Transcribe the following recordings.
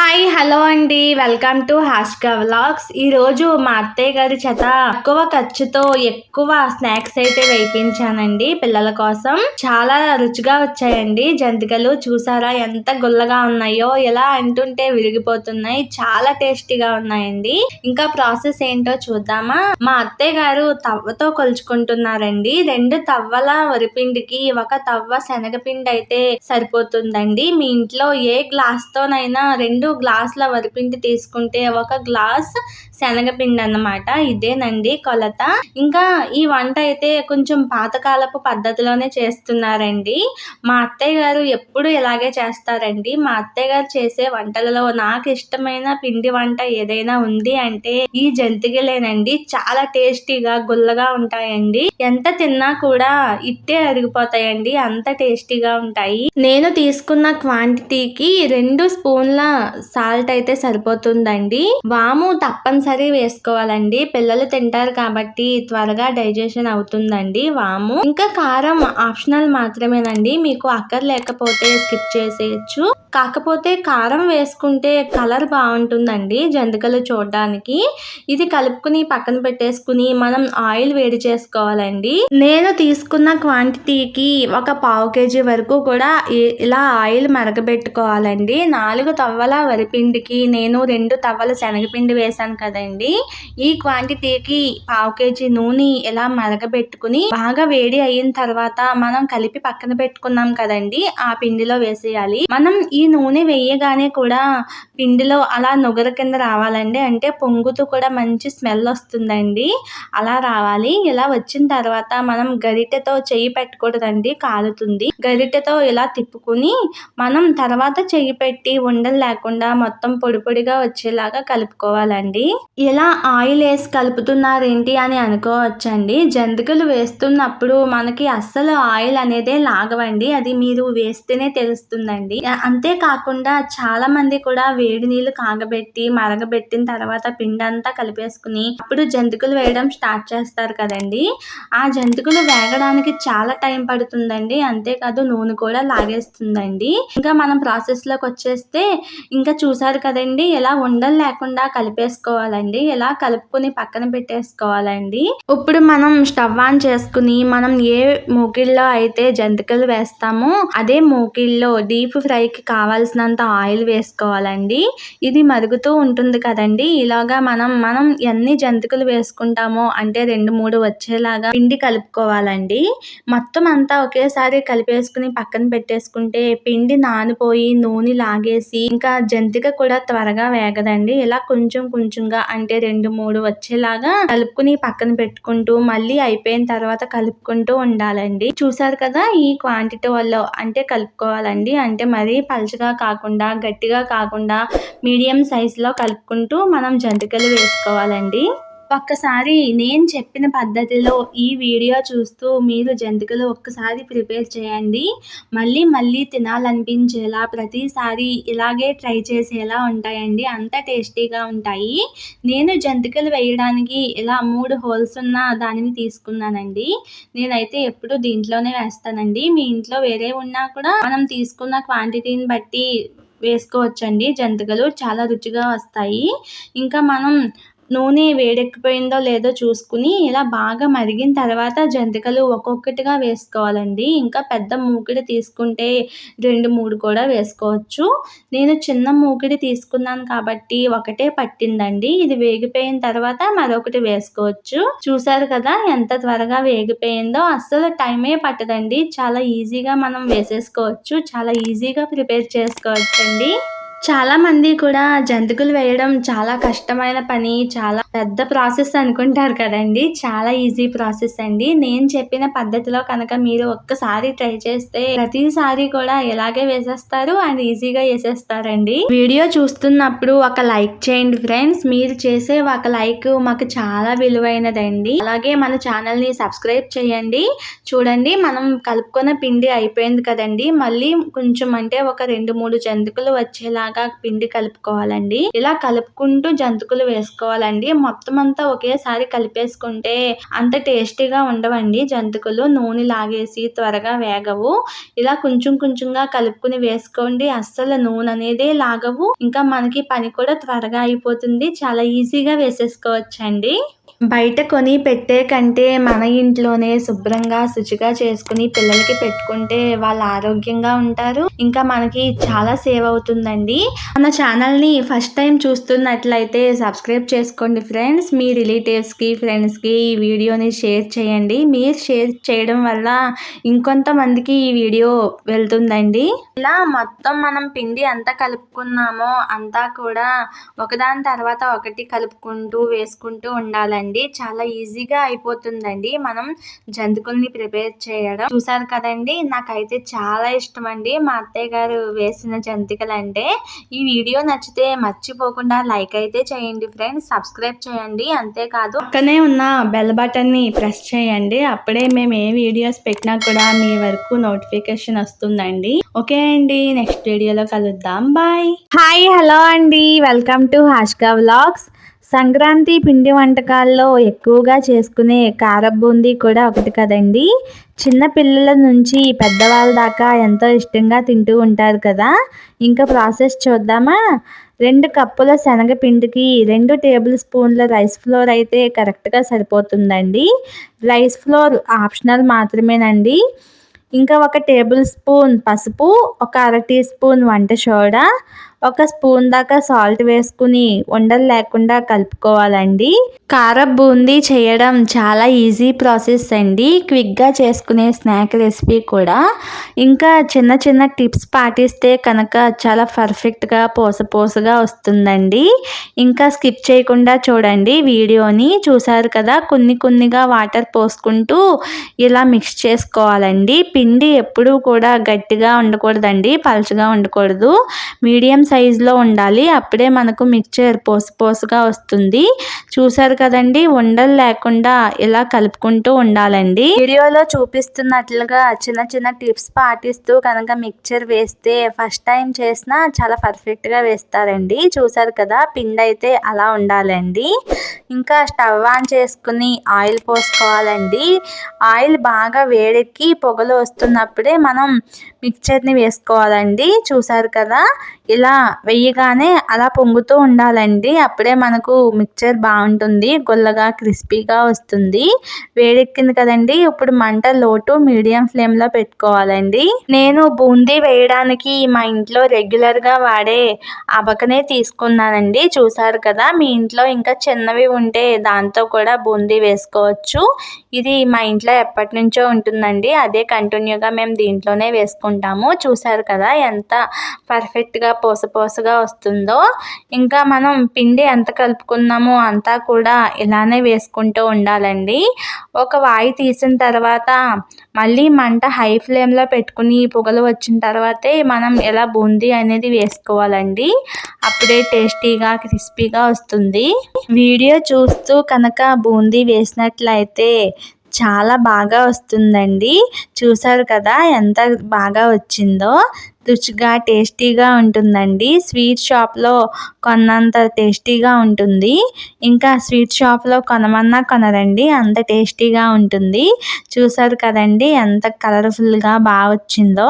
Hi hello అండి. Welcome to Hashka vlogs. ఈరోజు మా అత్తయ్య గారి చేత తక్కువ ఖర్చుతో ఎక్కువ స్నాక్స్ అయితే వేయించానండి పిల్లల కోసం. చాలా రుచిగా వచ్చాయండి. జంతికలు చూసారా? ఎంత గుల్లగా ఉన్నాయో ఎలా అంటుంటే విరిగిపోతున్నాయి. చాలా టేస్టీగా ఉన్నాయండి. ఇంకా ప్రాసెస్ ఏంటో చూద్దామా? మా అత్తయ్య గారు తవ్వతో కొలుచుకుంటున్నారండి. రెండు తవ్వల వరిపిండికి ఒక తవ్వ శనగపిండి అయితే సరిపోతుందండి. మీ ఇంట్లో ఏ గ్లాస్ తోనైనా రెండు గ్లాసుల వరిపిండి తీసుకుంటే ఒక గ్లాస్ శనగపిండి అన్నమాట ఇదేనండి కొలత. ఇంకా ఈ వంట అయితే కొంచెం పాతకాలపు పద్ధతిలోనే చేస్తున్నారండి. మా అత్తయ్య గారు ఎప్పుడు ఇలాగే చేస్తారండి. మా అత్తయ్య గారు చేసే వంటలలో నాకు ఇష్టమైన పిండి వంట ఏదైనా ఉంది అంటే ఈ జంతికలేనండి చాలా టేస్టీగా గుల్లగా ఉంటాయండి. ఎంత తిన్నా కూడా ఇట్టే అరిగిపోతాయండి. అంత టేస్టీగా ఉంటాయి. నేను తీసుకున్న క్వాంటిటీకి రెండు స్పూన్ల సాల్ట్ అయితే సరిపోతుందండి. వాము తప్పనిసరి వేసుకోవాలండి. పిల్లలు తింటారు కాబట్టి త్వరగా డైజెషన్ అవుతుందండి. వాము. ఇంకా కారం ఆప్షనల్ మాత్రమేనండి. మీకు అక్కర్లేకపోతే స్కిప్ చేసేయచ్చు. కాకపోతే కారం వేసుకుంటే కలర్ బాగుంటుందండి జంతికలు చూడడానికి. ఇది కలుపుకుని పక్కన పెట్టేసుకుని మనం ఆయిల్ వేడి చేసుకోవాలండి. నేను తీసుకున్న క్వాంటిటీకి ఒక పావు కేజీ వరకు కూడా ఇలా ఆయిల్ మరగబెట్టుకోవాలండి. నాలుగు తవ్వల వరిపిండికి నేను రెండు తవ్వల శనగపిండి వేశాను కదండి ఈ క్వాంటిటీకి పావు కేజీ నూనె ఇలా మరగబెట్టుకుని బాగా వేడి అయిన తర్వాత మనం కలిపి పక్కన పెట్టుకున్నాం కదండి ఆ పిండిలో వేసేయాలి. మనం ఈ నూనె వేయగానే కూడా పిండిలో అలా నుగర కింద రావాలండి. అంటే పొంగుతూ కూడా మంచి స్మెల్ వస్తుందండి. అలా రావాలి. ఇలా వచ్చిన తర్వాత మనం గరిటెతో చెయ్యి పెట్టకూడదండి కాలుతుంది. గరిటెతో ఇలా తిప్పుకుని మనం తర్వాత చెయ్యి పెట్టి ఉండలు లేకుండా మొత్తం పొడి పొడిగా వచ్చేలాగా కలుపుకోవాలండి. ఇలా ఆయిల్ వేసి కలుపుతున్నారేంటి అని అనుకోవచ్చండి. జంతికలు వేస్తున్నప్పుడు మనకి అస్సలు ఆయిల్ అనేదే లాగవండి. అది మీరు వేస్తేనే తెలుస్తుందండి. అంతేకాకుండా చాలా మంది కూడా వేడి నీళ్ళు కాగబెట్టి మరగబెట్టిన తర్వాత పిండి అంతా కలిపేసుకుని అప్పుడు జంతికలు వేయడం స్టార్ట్ చేస్తారు కదండి. ఆ జంతికలు వేగడానికి చాలా టైం పడుతుందండి. అంతేకాదు నూనె కూడా లాగేస్తుందండి. ఇంకా మనం ప్రాసెస్లోకి వచ్చేస్తే ఇంకా చూసారు కదండి ఇలా ఉండలు లేకుండా కలిపేసుకోవాలి. కలిపేసుకోవాలండి ఇలా కలుపుకొని పక్కన పెట్టేసుకోవాలండి. ఇప్పుడు మనం స్టవ్ ఆన్ చేసుకుని మనం ఏ మూకిల్లో అయితే జంతికలు వేస్తామో అదే మూకిల్లో డీప్ ఫ్రైకి కావాల్సినంత ఆయిల్ వేసుకోవాలండి. ఇది మరుగుతూ ఉంటుంది కదండి. ఇలాగా మనం మనం ఎన్ని జంతికలు వేసుకుంటామో అంటే రెండు మూడు వచ్చేలాగా పిండి కలుపుకోవాలండి. మొత్తం అంతా ఒకేసారి కలిపేసుకుని పక్కన పెట్టేసుకుంటే పిండి నానిపోయి నూనె లాగేసి ఇంకా జంతిక కూడా త్వరగా వేగదండి. ఇలా కొంచెం కొంచెంగా అంటే రెండు మూడు వచ్చేలాగా కలుపుకుని పక్కన పెట్టుకుంటూ మళ్ళీ అయిపోయిన తర్వాత కలుపుకుంటూ ఉండాలండి. చూసారు కదా ఈ క్వాంటిటీ వల్ల అంటే కలుపుకోవాలండి. అంటే మరీ పలుచగా కాకుండా గట్టిగా కాకుండా మీడియం సైజులో కలుపుకుంటూ మనం జంతికలు వేసుకోవాలండి. ఒక్కసారి నేను చెప్పిన పద్ధతిలో ఈ వీడియో చూస్తూ మీరు జంతికలు ఒక్కసారి ప్రిపేర్ చేయండి. మళ్ళీ మళ్ళీ తినాలనిపించేలా ప్రతిసారి ఇలాగే ట్రై చేసేలా ఉంటాయండి. అంత టేస్టీగా ఉంటాయి. నేను జంతికలు వేయడానికి ఇలా మూడు హోల్స్ ఉన్న దానిని తీసుకున్నానండి. నేనైతే ఎప్పుడు దీంట్లోనే వేస్తానండి. మీ ఇంట్లో వేరే ఉన్నా కూడా మనం తీసుకున్న క్వాంటిటీని బట్టి వేసుకోవచ్చండి. జంతికలు చాలా రుచిగా వస్తాయి. ఇంకా మనం నూనె వేడెక్కిపోయిందో లేదో చూసుకుని ఇలా బాగా మరిగిన తర్వాత జంతికలు ఒక్కొక్కటిగా వేసుకోవాలండి. ఇంకా పెద్ద మూకిడి తీసుకుంటే రెండు మూడు కూడా వేసుకోవచ్చు. నేను చిన్న మూకిడి తీసుకున్నాను కాబట్టి ఒకటే పట్టిందండి. ఇది వేగిపోయిన తర్వాత మరొకటి వేసుకోవచ్చు. చూసారు కదా ఎంత త్వరగా వేగిపోయిందో. అస్సలు టైమే పట్టదండి. చాలా ఈజీగా మనం వేసేసుకోవచ్చు. చాలా ఈజీగా ప్రిపేర్ చేసుకోవచ్చండి. చాలా మంది కూడా జంతికలు వేయడం చాలా కష్టమైన పని చాలా పెద్ద ప్రాసెస్ అనుకుంటారు కదండి. చాలా ఈజీ ప్రాసెస్ అండి. నేను చెప్పిన పద్ధతిలో కనుక మీరు ఒక్కసారి ట్రై చేస్తే ప్రతిసారి కూడా ఎలాగే వేసేస్తారు అండ్ ఈజీగా వేసేస్తారండి. వీడియో చూస్తున్నప్పుడు ఒక లైక్ చేయండి ఫ్రెండ్స్. మీరు చేసే ఒక లైక్ మాకు చాలా విలువైనదండి. అలాగే మన ఛానల్ని సబ్స్క్రైబ్ చేయండి. చూడండి మనం కలుపుకున్న పిండి అయిపోయింది కదండి. మళ్ళీ కొంచెం అంటే ఒక రెండు మూడు జంతికలు వచ్చేలాగా వచ్చేలాగా పిండి కలుపుకోవాలండి. ఇలా కలుపుకుంటూ జంతుకులు వేసుకోవాలండి. మొత్తం అంతా ఒకేసారి కలిపేసుకుంటే అంత టేస్టీగా ఉండవండి జంతుకులు. నూనె లాగేసి త్వరగా వేగవు. ఇలా కొంచెం కొంచెంగా కలుపుకుని వేసుకోండి. అస్సలు నూనె అనేది లాగవు. ఇంకా మనకి పని కూడా త్వరగా అయిపోతుంది. చాలా ఈజీగా వేసేసుకోవచ్చండి. బయట కొని పెట్టే కంటే మన ఇంట్లోనే శుభ్రంగా శుచిగా చేసుకుని పిల్లలకి పెట్టుకుంటే వాళ్ళు ఆరోగ్యంగా ఉంటారు. ఇంకా మనకి చాలా సేవ్ అవుతుందండి. మన ఛానల్ని ఫస్ట్ టైం చూస్తున్నట్లయితే సబ్స్క్రైబ్ చేసుకోండి ఫ్రెండ్స్. మీ రిలేటివ్స్కి ఫ్రెండ్స్కి ఈ వీడియోని షేర్ చేయండి. మీరు షేర్ చేయడం వల్ల ఇంకొంతమందికి ఈ వీడియో వెళ్తుందండి. ఇలా మొత్తం మనం పిండి ఎంత కలుపుకున్నామో అంతా కూడా ఒకదాని తర్వాత ఒకటి కలుపుకుంటూ వేసుకుంటూ ఉండాలండి. అండి. చాలా ఈజీగా అయిపోతుందండి. మనం జంతికల్ని ప్రిపేర్ చేయడం. చూసారు కదండి నాకైతే చాలా ఇష్టం అండి మా అత్తయ్య గారు వేసిన జంతికలు అంటే ఈ వీడియో నచ్చితే మర్చిపోకుండా లైక్ అయితే చేయండి ఫ్రెండ్స్. సబ్స్క్రైబ్ చేయండి. అంతేకాదు పక్కనే ఉన్న బెల్ బటన్ని ప్రెస్ చేయండి. అప్పుడే మేము ఏ వీడియోస్ పెట్టినా కూడా మీ వరకు నోటిఫికేషన్ వస్తుందండి. ఓకే అండి నెక్స్ట్ వీడియోలో కలుద్దాం. బాయ్. హాయ్ హలో అండి. Welcome to Hashka vlogs. Sankranti పిండి వంటకాల్లో ఎక్కువగా చేసుకునే కారబూందీ కూడా ఒకటి కదండి. చిన్న పిల్లల నుంచి పెద్దవాళ్ళ దాకా ఎంతో ఇష్టంగా తింటూ ఉంటారు కదా. ఇంకా ప్రాసెస్ చూద్దామా? రెండు కప్పుల శనగపిండికి రెండు టేబుల్ స్పూన్ల రైస్ ఫ్లోర్ అయితే కరెక్ట్గా సరిపోతుందండి. రైస్ ఫ్లోర్ ఆప్షనల్ మాత్రమేనండి. ఇంకా ఒక టేబుల్ స్పూన్ పసుపు ఒక అర టీ స్పూన్ వంట సోడా ఒక స్పూన్ దాకా సాల్ట్ వేసుకుని ఉండలు లేకుండా కలుపుకోవాలండి. కార బూందీ చేయడం చాలా ఈజీ ప్రాసెస్ అండి. క్విక్గా చేసుకునే స్నాక్ రెసిపీ కూడా. ఇంకా చిన్న చిన్న టిప్స్ పాటిస్తే కనుక చాలా పర్ఫెక్ట్గా పోసపోసగా వస్తుందండి. ఇంకా స్కిప్ చేయకుండా చూడండి వీడియోని. చూసారు కదా కొన్ని కొన్నిగా వాటర్ పోసుకుంటూ ఇలా మిక్స్ చేసుకోవాలండి. పిండి ఎప్పుడూ కూడా గట్టిగా ఉండకూడదండి పలుచగా ఉండకూడదు. మీడియం సైజులో ఉండాలి. అప్పుడే మనకు మిక్చర్ పోసు పోసుగా వస్తుంది. చూసారు కదండి ఉండలు లేకుండా ఇలా కలుపుకుంటూ ఉండాలండి. వీడియోలో చూపిస్తున్నట్లుగా చిన్న చిన్న టిప్స్ పాటిస్తూ కనుక మిక్చర్ వేస్తే ఫస్ట్ టైం చేసినా చాలా పర్ఫెక్ట్గా వేస్తారండి. చూసారు కదా పిండి అయితే అలా ఉండాలండి. ఇంకా స్టవ్ ఆన్ చేసుకుని ఆయిల్ పోసుకోవాలండి. ఆయిల్ బాగా వేడెక్కి పొగలు వస్తున్నప్పుడే మనం మిక్చర్ని వేసుకోవాలండి. చూసారు కదా ఇలా వెయ్యగానే అలా పొంగుతూ ఉండాలండి. అప్పుడే మనకు మిక్చర్ బాగుంటుంది గొల్లగా క్రిస్పీగా వస్తుంది. వేడెక్కింది కదండి ఇప్పుడు మంట లోటు మీడియం ఫ్లేమ్లో పెట్టుకోవాలండి. నేను బూందీ వేయడానికి మా ఇంట్లో రెగ్యులర్గా వాడే అబకనే తీసుకున్నానండి. చూసారు కదా మీ ఇంట్లో ఇంకా చిన్నవి ఉంటే దాంతో కూడా బూందీ వేసుకోవచ్చు. ఇది మా ఇంట్లో ఎప్పటి నుంచో ఉంటుందండి. అదే కంటిన్యూగా మేము దీంట్లోనే వేసుకుంటాము. చూసారు కదా ఎంత పర్ఫెక్ట్గా పూసగా వస్తుందో ఇంకా మనం పిండి ఎంత కలుపుకున్నామో అంతా కూడా ఇలానే వేసుకుంటూ ఉండాలండి. ఒక వాయి తీసిన తర్వాత మళ్ళీ మంట హై ఫ్లేమ్లో పెట్టుకుని పొగలు వచ్చిన తర్వాతే మనం ఇలా బూందీ అనేది వేసుకోవాలండి. అప్పుడే టేస్టీగా క్రిస్పీగా వస్తుంది. వీడియో చూస్తూ కనుక బూందీ వేసినట్లయితే చాలా బాగా వస్తుందండి. చూసారు కదా ఎంత బాగా వచ్చిందో. రుచిగా టేస్టీగా ఉంటుందండి. స్వీట్ షాప్లో కొన్నంత టేస్టీగా ఉంటుంది. ఇంకా స్వీట్ షాప్లో కొనమన్నా కొనరండి. అంత టేస్టీగా ఉంటుంది. చూసారు కదండి ఎంత కలర్ఫుల్గా బాగా వచ్చిందో.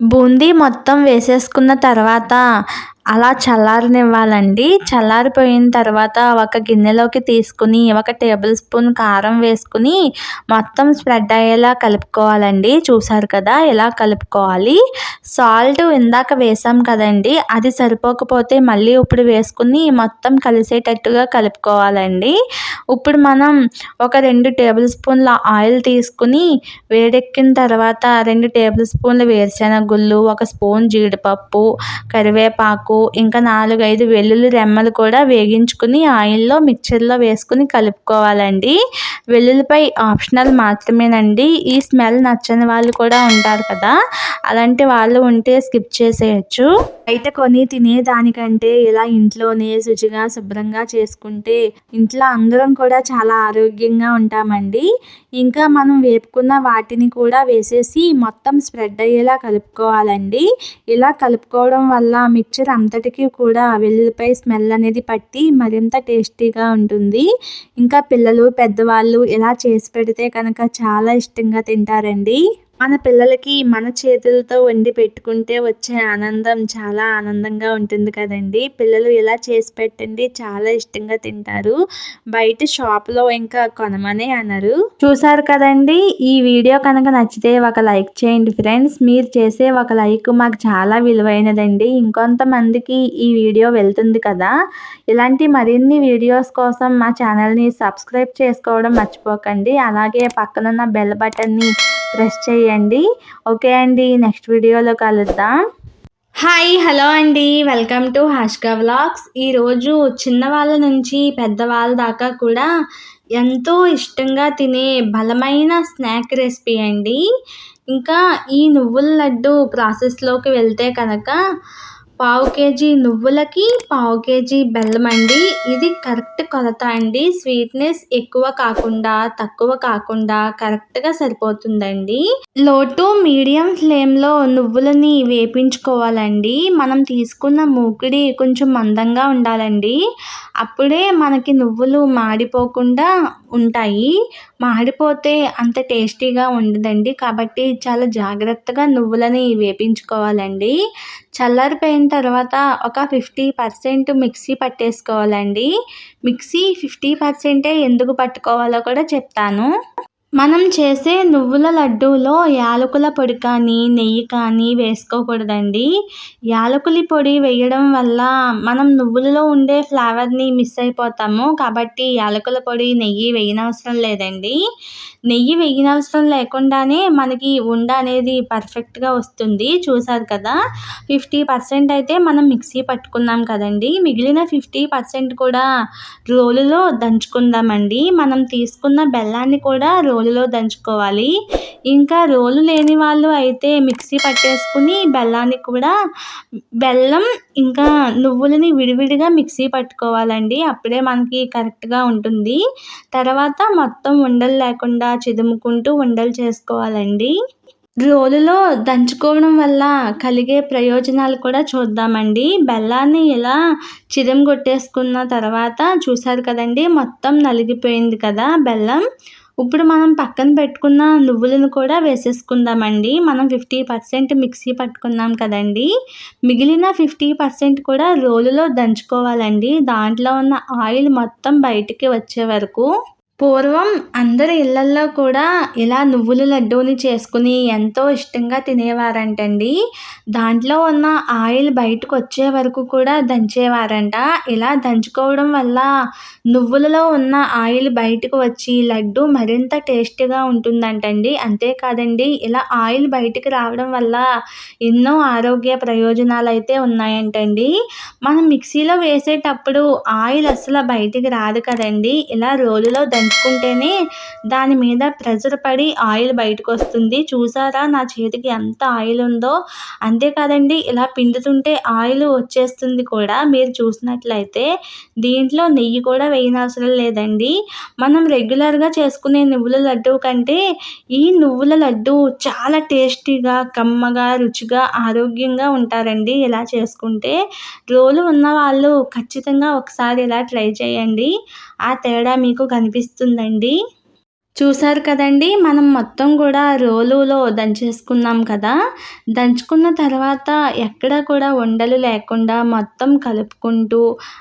బూందీ మొత్తం వేసేసుకున్న తర్వాత అలా చల్లారనివ్వాలండి. చల్లారిపోయిన తర్వాత ఒక గిన్నెలోకి తీసుకుని ఒక టేబుల్ స్పూన్ కారం వేసుకుని మొత్తం స్ప్రెడ్ అయ్యేలా కలుపుకోవాలండి. చూసారు కదా ఇలా కలుపుకోవాలి? సాల్ట్ ఇందాక వేసాం కదండి అది సరిపోకపోతే మళ్ళీ ఇప్పుడు వేసుకుని మొత్తం కలిసేటట్టుగా కలుపుకోవాలండి. ఇప్పుడు మనం ఒక రెండు టేబుల్ స్పూన్ల ఆయిల్ తీసుకుని వేడెక్కిన తర్వాత రెండు టేబుల్ స్పూన్ల వేరుశెనగ గుళ్ళు ఒక స్పూన్ జీడిపప్పు కరివేపాకు ఇంకా నాలుగైదు వెల్లుల్లి రెమ్మలు కూడా వేగించుకుని ఆయిల్లో మిక్చర్లో వేసుకుని కలుపుకోవాలండి. వెల్లుల్లిపై ఆప్షనల్ మాత్రమేనండి. ఈ స్మెల్ నచ్చని వాళ్ళు కూడా ఉంటారు కదా అలాంటి వాళ్ళు ఉంటే స్కిప్ చేసేయచ్చు. బయట కొని తినేదానికంటే ఇలా ఇంట్లోనే శుచిగా శుభ్రంగా చేసుకుంటే ఇంట్లో అందరం కూడా చాలా ఆరోగ్యంగా ఉంటామండి. ఇంకా మనం వేపుకున్న వాటిని కూడా వేసేసి మొత్తం స్ప్రెడ్ అయ్యేలా కలుపుకోవాలండి. ఇలా కలుపుకోవడం వల్ల మిక్చర్ అంతటికీ కూడా వెల్లుల్లిపై స్మెల్ అనేది పట్టి మరింత టేస్టీగా ఉంటుంది. ఇంకా పిల్లలు పెద్దవాళ్ళు ఇలా చేసి పెడితే కనుక చాలా ఇష్టంగా తింటారండి. మన పిల్లలకి మన చేతులతో వండి పెట్టుకుంటే వచ్చే ఆనందం చాలా ఆనందంగా ఉంటుంది కదండి. పిల్లలు ఇలా చేసి పెట్టండి చాలా ఇష్టంగా తింటారు. బయట షాప్లో ఇంకా కొనమనే అన్నారు చూసారు కదండి ఈ వీడియో కనుక నచ్చితే ఒక లైక్ చేయండి ఫ్రెండ్స్. మీరు చేసే ఒక లైక్ మాకు చాలా విలువైనదండి. ఇంకొంతమందికి ఈ వీడియో వెళ్తుంది కదా. ఇలాంటి మరిన్ని వీడియోస్ కోసం మా ఛానల్ని సబ్స్క్రైబ్ చేసుకోవడం మర్చిపోకండి. అలాగే పక్కనున్న బెల్ బటన్ని ప్రెస్ చేయండి. ఓకే అండి నెక్స్ట్ వీడియోలో కలుద్దాం. హాయ్ హలో అండి. వెల్కమ్ టు హాష్కా వ్లాగ్స్ ఈరోజు చిన్నవాళ్ళ నుంచి పెద్దవాళ్ళ దాకా కూడా ఎంతో ఇష్టంగా తినే బలమైన స్నాక్ రెసిపీ అండి. ఇంకా ఈ నువ్వుల లడ్డు ప్రాసెస్లోకి వెళ్తే కనుక పావు కేజీ నువ్వులకి పావు కేజీ బెల్లం అండి ఇది కరెక్ట్ కొలత అండి. స్వీట్నెస్ ఎక్కువ కాకుండా తక్కువ కాకుండా కరెక్ట్గా సరిపోతుందండి. లో టు మీడియం ఫ్లేమ్లో నువ్వులని వేపించుకోవాలండి. మనం తీసుకున్న మూకిడి కొంచెం మందంగా ఉండాలండి. అప్పుడే మనకి నువ్వులు మాడిపోకుండా ఉంటాయి. మాడిపోతే అంత టేస్టీగా ఉండదండి. కాబట్టి చాలా జాగ్రత్తగా నువ్వులని వేపించుకోవాలండి. చల్లారిపోయిన తర్వాత ఒక ఫిఫ్టీ పర్సెంట్ మిక్సీ పట్టేసుకోవాలండి. మిక్సీ ఫిఫ్టీ పర్సెంటే ఎందుకు పట్టుకోవాలో కూడా చెప్తాను. మనం చేసే నువ్వుల లడ్డూలో యాలకుల పొడి కానీ నెయ్యి కానీ వేసుకోకూడదండి. యాలకుల పొడి వేయడం వల్ల మనం నువ్వులలో ఉండే ఫ్లేవర్ని మిస్ అయిపోతాము. కాబట్టి యాలకుల పొడి నెయ్యి వేయనవసరం లేదండి. నెయ్యి వేయనవసరం లేకుండానే మనకి ఉండ అనేది పర్ఫెక్ట్గా వస్తుంది. చూసారు కదా? ఫిఫ్టీ పర్సెంట్ అయితే మనం మిక్సీ పట్టుకున్నాం కదండి. మిగిలిన ఫిఫ్టీ పర్సెంట్ కూడా రోలులో దంచుకుందామండి. మనం తీసుకున్న బెల్లాన్ని కూడా రోలులో దంచుకోవాలి. ఇంకా రోలు లేని వాళ్ళు అయితే మిక్సీ పట్టేసుకుని బెల్లాన్ని కూడా బెల్లం ఇంకా నువ్వులని విడివిడిగా మిక్సీ పట్టుకోవాలండి. అప్పుడే మనకి కరెక్ట్గా ఉంటుంది. తర్వాత మొత్తం ఉండలు లేకుండా చిదుముకుంటూ ఉండలు చేసుకోవాలండి. రోలులో దంచుకోవడం వల్ల కలిగే ప్రయోజనాలు కూడా చూద్దామండి. బెల్లాన్ని ఇలా చిరం కొట్టేసుకున్న తర్వాత చూసారు కదండి మొత్తం నలిగిపోయింది కదా బెల్లం. ఇప్పుడు మనం పక్కన పెట్టుకున్న నువ్వులను కూడా వేసేసుకుందామండి. మనం ఫిఫ్టీ పర్సెంట్ మిక్సీ పట్టుకున్నాం కదండి. మిగిలిన ఫిఫ్టీ పర్సెంట్ కూడా రోలులో దంచుకోవాలండి. దాంట్లో ఉన్న ఆయిల్ మొత్తం బయటికి వచ్చే వరకు పూర్వం అందరి ఇళ్ళల్లో కూడా ఇలా నువ్వుల లడ్డూని చేసుకుని ఎంతో ఇష్టంగా తినేవారంటండి. దాంట్లో ఉన్న ఆయిల్ బయటకు వచ్చే వరకు కూడా దంచేవారంట. ఇలా దంచుకోవడం వల్ల నువ్వులలో ఉన్న ఆయిల్ బయటకు వచ్చి లడ్డు మరింత టేస్టీగా ఉంటుందంటండి. అంతేకాదండి ఇలా ఆయిల్ బయటికి రావడం వల్ల ఎన్నో ఆరోగ్య ప్రయోజనాలు అయితే ఉన్నాయంటండి. మనం మిక్సీలో వేసేటప్పుడు ఆయిల్ అసలు బయటికి రాదు కదండి. ఇలా రోలులో దంచి దంచుకుంటేనే దాని మీద ప్రెజర్ పడి ఆయిల్ బయటకు వస్తుంది చూసారా? నా చేతికి ఎంత ఆయిల్ ఉందో. అంతేకాదండి ఇలా పిండుతుంటే ఆయిల్ వచ్చేస్తుంది కూడా. మీరు చూసినట్లయితే దీంట్లో నెయ్యి కూడా వేయనవసరం లేదండి. మనం రెగ్యులర్గా చేసుకునే నువ్వుల లడ్డు కంటే ఈ నువ్వుల లడ్డు చాలా టేస్టీగా కమ్మగా రుచిగా ఆరోగ్యంగా ఉంటారండి. ఇలా చేసుకుంటే రోలు ఉన్న వాళ్ళు ఖచ్చితంగా ఒకసారి ఇలా ట్రై చేయండి. ఆ తేడా మీకు కనిపిస్తుందండి. చూసారు కదండి మనం మొత్తం కూడా రోలులో దంచేసుకున్నాం కదా. దంచుకున్న తర్వాత ఎక్కడ కూడా ఉండలు లేకుండా మొత్తం కలుపుకుంటూ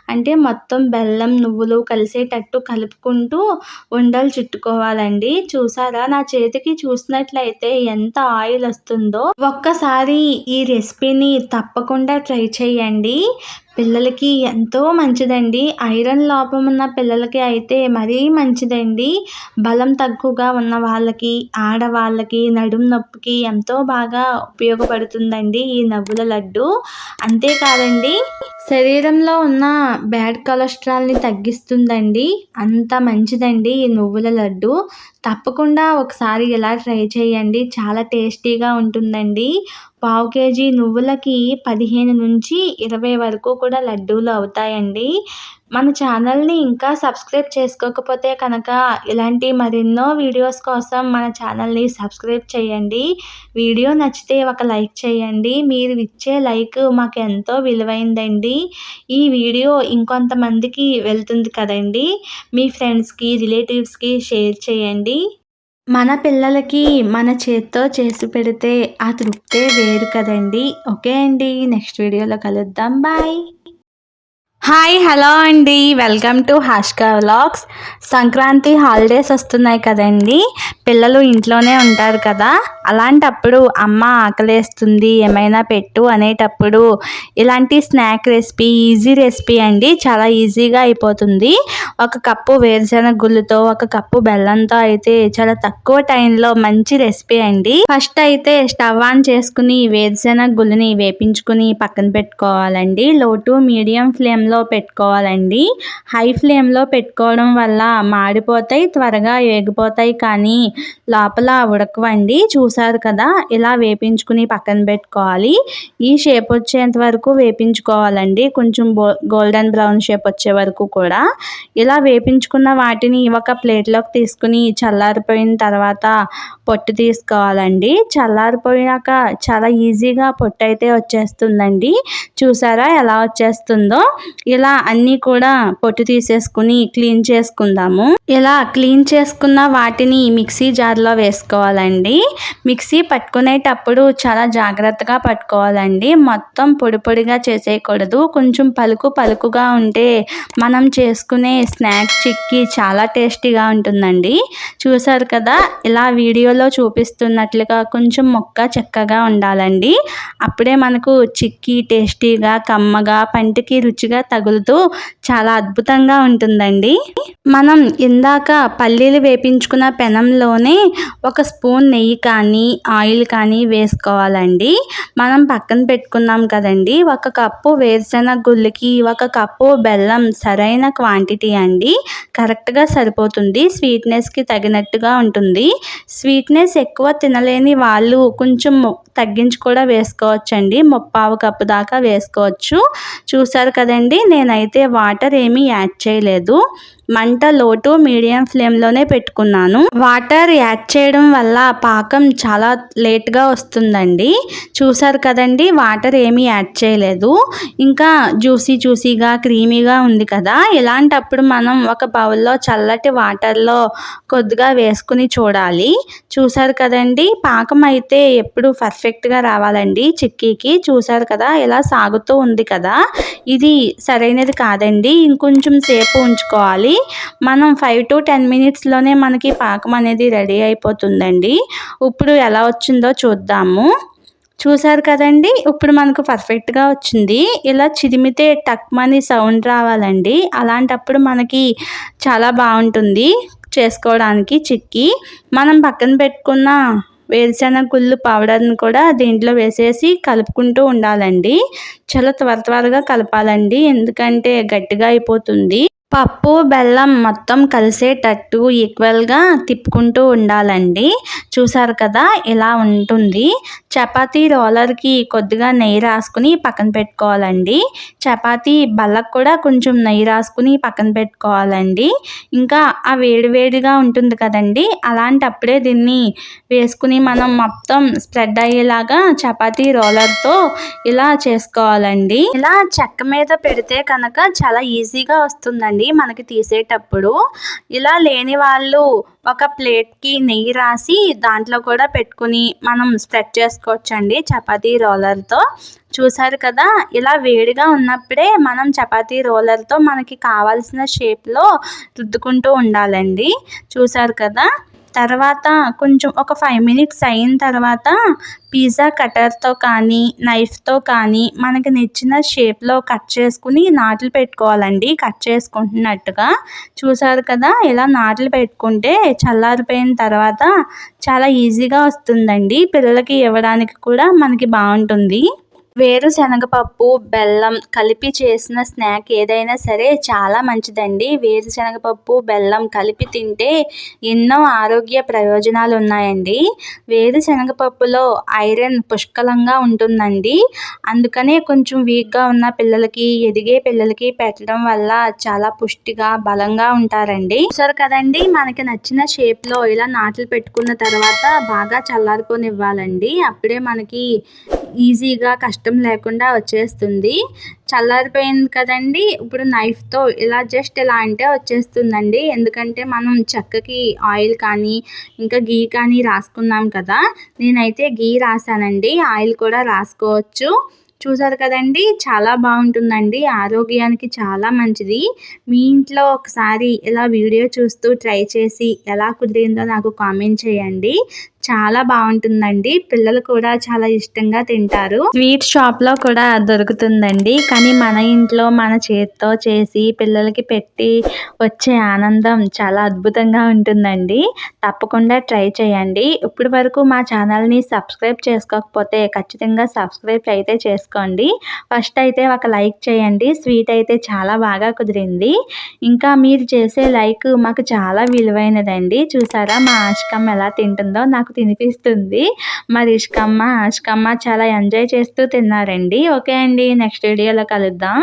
అంటే మొత్తం బెల్లం నువ్వులు కలిసేటట్టు కలుపుకుంటూ ఉండలు చుట్టుకోవాలండి. చూసారా నా చేతికి చూసినట్లయితే ఎంత ఆయిల్ వస్తుందో. ఒక్కసారి ఈ రెసిపీని తప్పకుండా ట్రై చేయండి. పిల్లలకి ఎంతో మంచిదండి. ఐరన్ లోపం ఉన్న పిల్లలకి అయితే మరీ మంచిదండి. బలం తక్కువగా ఉన్న వాళ్ళకి ఆడవాళ్ళకి నడుము నొప్పికి ఎంతో బాగా ఉపయోగపడుతుందండి ఈ నవ్వుల లడ్డు. అంతేకాదండి శరీరంలో ఉన్న బ్యాడ్ కొలెస్ట్రాల్ని తగ్గిస్తుందండి. అంత మంచిదండి ఈ నువ్వుల లడ్డు. తప్పకుండా ఒకసారి ఇలా ట్రై చేయండి. చాలా టేస్టీగా ఉంటుందండి. పావు కేజీ నువ్వులకి పదిహేను నుంచి ఇరవై వరకు కూడా లడ్డూలు అవుతాయండి. మన ఛానల్ని ఇంకా సబ్స్క్రైబ్ చేసుకోకపోతే కనుక ఇలాంటి మరెన్నో వీడియోస్ కోసం మన ఛానల్ని సబ్స్క్రైబ్ చేయండి. వీడియో నచ్చితే ఒక లైక్ చేయండి. మీరు ఇచ్చే లైక్ మాకు ఎంతో విలువైందండి. ఈ వీడియో ఇంకొంతమందికి వెళ్తుంది కదండి. మీ ఫ్రెండ్స్కి రిలేటివ్స్కి షేర్ చేయండి. మన పిల్లలకి మన చేత్తో చేసి పెడితే ఆ తృప్తే వేరు కదండి. ఓకే అండి. నెక్స్ట్ వీడియోలో కలుద్దాం. బాయ్. హాయ్ హలో అండి. Welcome to Hashka vlogs. Sankranti holidays వస్తున్నాయి కదండి. పిల్లలు ఇంట్లోనే ఉంటారు కదా. అలాంటప్పుడు అమ్మ ఆకలేస్తుంది ఏమైనా పెట్టు అనేటప్పుడు ఇలాంటి స్నాక్ రెసిపీ ఈజీ రెసిపీ అండి. చాలా ఈజీగా అయిపోతుంది. ఒక కప్పు వేరుశెనగ గుళ్ళతో ఒక కప్పు బెల్లంతో అయితే చాలా తక్కువ టైంలో మంచి రెసిపీ అండి. ఫస్ట్ అయితే స్టవ్ ఆన్ చేసుకుని వేరుశెనగ గుళ్ళని వేపించుకుని పక్కన పెట్టుకోవాలండి. లో టు మీడియం ఫ్లేమ్లో పెట్టుకోవాలండి. హై ఫ్లేమ్లో పెట్టుకోవడం వల్ల మాడిపోతాయి త్వరగా వేగిపోతాయి కానీ లోపల ఉడకవండి. చూసారు కదా ఇలా వేపించుకుని పక్కన పెట్టుకోవాలి. ఈ షేప్ వచ్చేంత వరకు వేపించుకోవాలండి. కొంచెం గోల్డెన్ బ్రౌన్ షేప్ వచ్చే వరకు కూడా. ఇలా వేపించుకున్న వాటిని ఒక ప్లేట్లోకి తీసుకుని చల్లారిపోయిన తర్వాత పొట్టు తీసుకోవాలండి. చల్లారిపోయాక చాలా ఈజీగా పొట్టు అయితే వచ్చేస్తుందండి. చూసారా ఎలా వచ్చేస్తుందో? ఇలా అన్నీ కూడా పొట్టు తీసేసుకుని క్లీన్ చేసుకుందాము. ఇలా క్లీన్ చేసుకున్న వాటిని మిక్సీ జార్లో వేసుకోవాలండి. మిక్సీ పట్టుకునేటప్పుడు చాలా జాగ్రత్తగా పట్టుకోవాలండి. మొత్తం పొడి పొడిగా చేసేయకూడదు. కొంచెం పలుకు పలుకుగా ఉంటే మనం చేసుకునే స్నాక్ చిక్కి చాలా టేస్టీగా ఉంటుందండి. చూసారు కదా ఇలా వీడియోలో చూపిస్తున్నట్లుగా కొంచెం మొక్క చక్కగా ఉండాలండి. అప్పుడే మనకు చిక్కీ టేస్టీగా కమ్మగా పంటికి రుచిగా తగులుతూ చాలా అద్భుతంగా ఉంటుందండి. మనం ఇందాక పల్లీలు వేపించుకున్న పెనంలోనే ఒక స్పూన్ నెయ్యి కానీ ఆయిల్ కానీ వేసుకోవాలండి. మనం పక్కన పెట్టుకున్నాం కదండి. ఒక కప్పు వేరుశెనగ గుళ్ళకి ఒక కప్పు బెల్లం సరైన క్వాంటిటీ అండి. కరెక్ట్గా సరిపోతుంది. స్వీట్నెస్కి తగినట్టుగా ఉంటుంది. స్వీట్నెస్ ఎక్కువ తినలేని వాళ్ళు కొంచెం తగ్గించి కూడా వేసుకోవచ్చండి. ముప్పావు కప్పు దాకా వేసుకోవచ్చు. చూసారు కదండి నేనైతే వాటర్ ఏమీ యాడ్ చేయలేదు. మంట లోటు మీడియం ఫ్లేమ్లోనే పెట్టుకున్నాను. వాటర్ యాడ్ చేయడం వల్ల పాకం చాలా లేట్గా వస్తుందండి. చూసారు కదండి వాటర్ ఏమీ యాడ్ చేయలేదు. ఇంకా జ్యూసీ జ్యూసీగా క్రీమీగా ఉంది కదా ఇలాంటప్పుడు మనం ఒక బౌల్లో చల్లటి వాటర్లో కొద్దిగా వేసుకుని చూడాలి. చూసారు కదండి పాకం అయితే ఎప్పుడు పర్ఫెక్ట్ పర్ఫెక్ట్గా రావాలండి. చిక్కీకి చూసారు కదా ఇలా సాగుతూ ఉంది కదా. ఇది సరైనది కాదండి. ఇంకొంచెం సేపు ఉంచుకోవాలి. మనం ఫైవ్ టు టెన్ మినిట్స్లోనే మనకి పాకం అనేది రెడీ అయిపోతుందండి. ఇప్పుడు ఎలా వచ్చిందో చూద్దాము. చూసారు కదండి ఇప్పుడు మనకు పర్ఫెక్ట్గా వచ్చింది. ఇలా చిరిమితే టక్మని సౌండ్ రావాలండి. అలాంటప్పుడు మనకి చాలా బాగుంటుంది. చేసుకోవడానికి చిక్కి. మనం పక్కన పెట్టుకున్న వేరుశెనగ గుళ్ళు పౌడర్ని కూడా దీంట్లో వేసేసి కలుపుకుంటూ ఉండాలండి. చాలా త్వర త్వరగా కలపాలండి. ఎందుకంటే గట్టిగా అయిపోతుంది. పప్పు బెల్లం మొత్తం కలిసేటట్టు ఈక్వల్గా తిప్పుకుంటూ ఉండాలండి. చూసారు కదా ఇలా ఉంటుంది. చపాతీ రోలర్కి కొద్దిగా నెయ్యి రాసుకుని పక్కన పెట్టుకోవాలండి. చపాతీ బల్లకు కూడా కొంచెం నెయ్యి రాసుకుని పక్కన పెట్టుకోవాలండి. ఇంకా ఆ వేడివేడిగా ఉంటుంది కదండి అలాంటప్పుడే దీన్ని వేసుకుని మనం మొత్తం స్ప్రెడ్ అయ్యేలాగా చపాతీ రోలర్తో ఇలా చేసుకోవాలండి. ఇలా చెక్క మీద పెడితే కనుక చాలా ఈజీగా వస్తుందండి. అండి మనకి తీసేటప్పుడు ఇలా లేని వాళ్ళు ఒక ప్లేట్కి నెయ్యి రాసి దాంట్లో కూడా పెట్టుకుని మనం స్ప్రెడ్ చేసుకోవచ్చండి చపాతీ రోలర్తో చూసారు కదా ఇలా వేడిగా ఉన్నప్పుడే మనం చపాతీ రోలర్తో మనకి కావాల్సిన షేప్లో రుద్దుకుంటూ ఉండాలండి. చూసారు కదా తర్వాత కొంచెం ఒక ఫైవ్ మినిట్స్ అయిన తర్వాత పిజ్జా కటర్తో కానీ నైఫ్తో కానీ మనకి నచ్చిన షేప్లో కట్ చేసుకుని నాట్లు పెట్టుకోవాలండి. కట్ చేసుకుంటున్నట్టుగా. చూసారు కదా ఇలా నాట్లు పెట్టుకుంటే చల్లారిపోయిన తర్వాత చాలా ఈజీగా వస్తుందండి. పిల్లలకి ఇవ్వడానికి కూడా మనకి బాగుంటుంది. వేరుశనగపప్పు బెల్లం కలిపి చేసిన స్నాక్ ఏదైనా సరే చాలా మంచిదండి. వేరుశనగపప్పు బెల్లం కలిపి తింటే ఎన్నో ఆరోగ్య ప్రయోజనాలు ఉన్నాయండి వేరుశనగపప్పులో ఐరన్ పుష్కలంగా ఉంటుందండి. అందుకనే కొంచెం వీక్గా ఉన్న పిల్లలకి ఎదిగే పిల్లలకి పెట్టడం వల్ల చాలా పుష్టిగా బలంగా ఉంటారండి. చూసారు కదండి మనకి నచ్చిన షేప్లో ఇలా నాట్లు పెట్టుకున్న తర్వాత బాగా చల్లారిపోనివ్వాలండి. అప్పుడే మనకి ఈజీగా కష్టం లేకుండా వచ్చేస్తుంది. చల్లారిపోయింది కదండి. ఇప్పుడు నైఫ్తో ఇలా జస్ట్ ఇలా అంటే వచ్చేస్తుందండి. ఎందుకంటే మనం చెక్కకి ఆయిల్ కానీ ఇంకా గీ కానీ రాసుకున్నాం కదా. నేనైతే గీ రాసానండి. ఆయిల్ కూడా రాసుకోవచ్చు. చూసారు కదండి చాలా బాగుంటుందండి. ఆరోగ్యానికి చాలా మంచిది. మీ ఇంట్లో ఒకసారి ఇలా వీడియో చూస్తూ ట్రై చేసి ఎలా కుదిరిందో నాకు కామెంట్ చేయండి. చాలా బాగుంటుందండి. పిల్లలు కూడా చాలా ఇష్టంగా తింటారు. స్వీట్ షాప్లో కూడా దొరుకుతుందండి. కానీ మన ఇంట్లో మన చేతితో చేసి పిల్లలకి పెట్టి వచ్చే ఆనందం చాలా అద్భుతంగా ఉంటుందండి. తప్పకుండా ట్రై చేయండి. ఇప్పటి వరకు మా ఛానల్ని సబ్స్క్రైబ్ చేసుకోకపోతే ఖచ్చితంగా సబ్స్క్రైబ్ అయితే చేసుకోండి. ఫస్ట్ అయితే ఒక లైక్ చేయండి. స్వీట్ అయితే చాలా బాగా కుదిరింది. ఇంకా మీరు చేసే లైక్ మాకు చాలా విలువైనదండి. చూసారా మా ఆశకం ఎలా తింటుందో? నాకు తినిపిస్తుంది. మరి ఇష్కమ్మ ఆష్కమ్మ చాలా ఎంజాయ్ చేస్తూ తిన్నారండి. ఓకే అండి నెక్స్ట్ వీడియోలో కలుద్దాం.